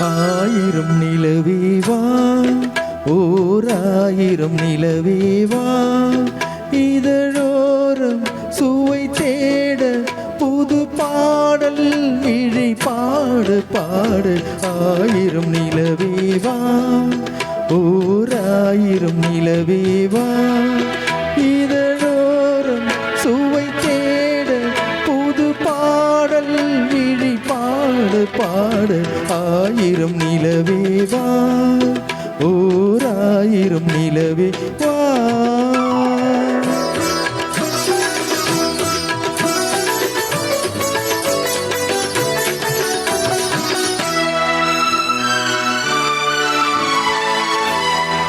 ஆயிரம் நிலவேவா? ஓர் ஆயிரம் நிலவேவா? இதழோரம் சுவை தேட புது பாடல் இழை பாடு பாடு. ஆயிரம் நிலவேவா? ஓர் ஆயிரம் நிலவேவா? ஓராயிரம் நிலவே வா. ஓராயிரம் நிலவே வா.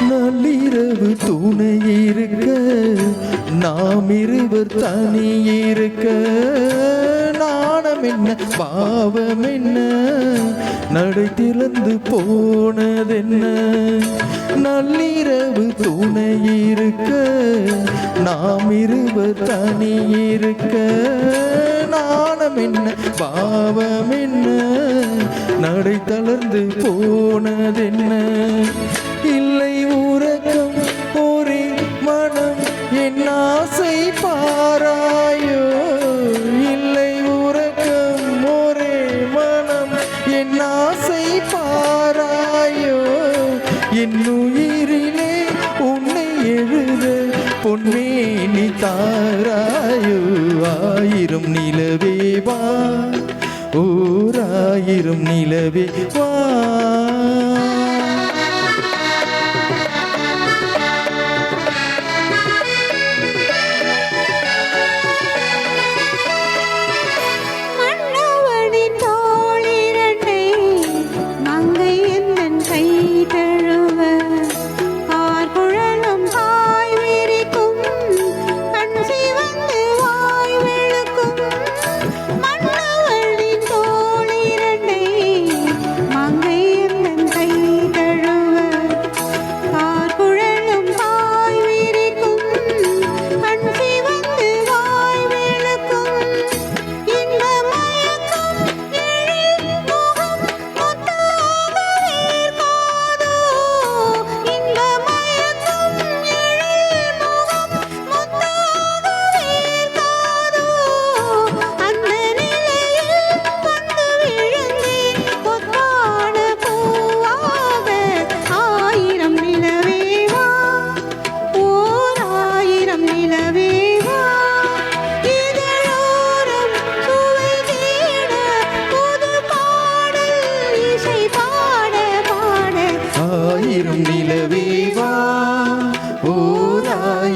நள்ளிரவு துணை இருக்க நாம் இருவர் தனி இருக்க என்ன பாவம் என்ன நடை திறந்து போனதென்ன? நள்ளிரவு துணை இருக்க நாம் இருவர் தனி இருக்க. நாணம் என்ன பாவம் என்ன நடை தளர்ந்து போனதென்ன? என் உன்னை எழுத பொன்மேனி தாராயோ ஆயிரம் நிலவே வா. ஓர் நிலவே வா.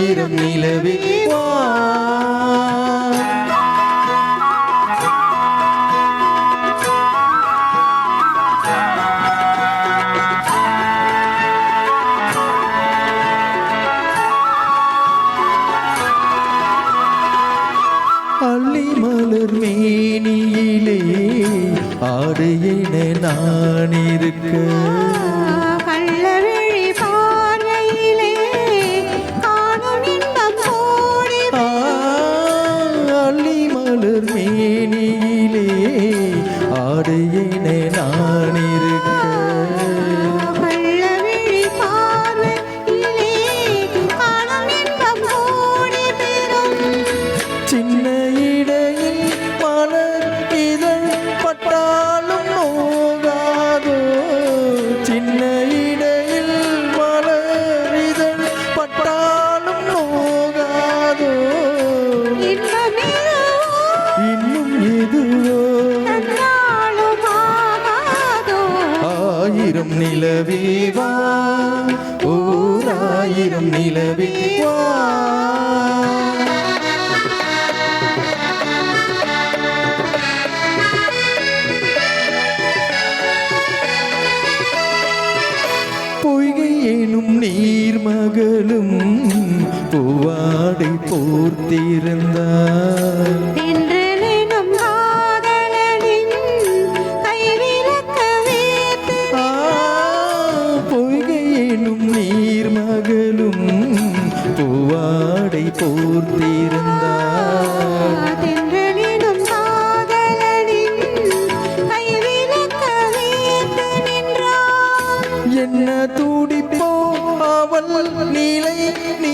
நேரம் நிலவே அள்ளி மலர் மேனியிலே என நான் இருக்க. மலர் மேனியிலே ஆயிரம் நிலவேவா ஓர் ஆயிரம் நிலவேவா பொய்கை எனும் நீர்மகளும் பூவாடை போர்த்திருந்தார் நீர்மகளும் பூவாடை போர்த்திருந்தார். என்ன துடிப்போ அவள் நிலை நீ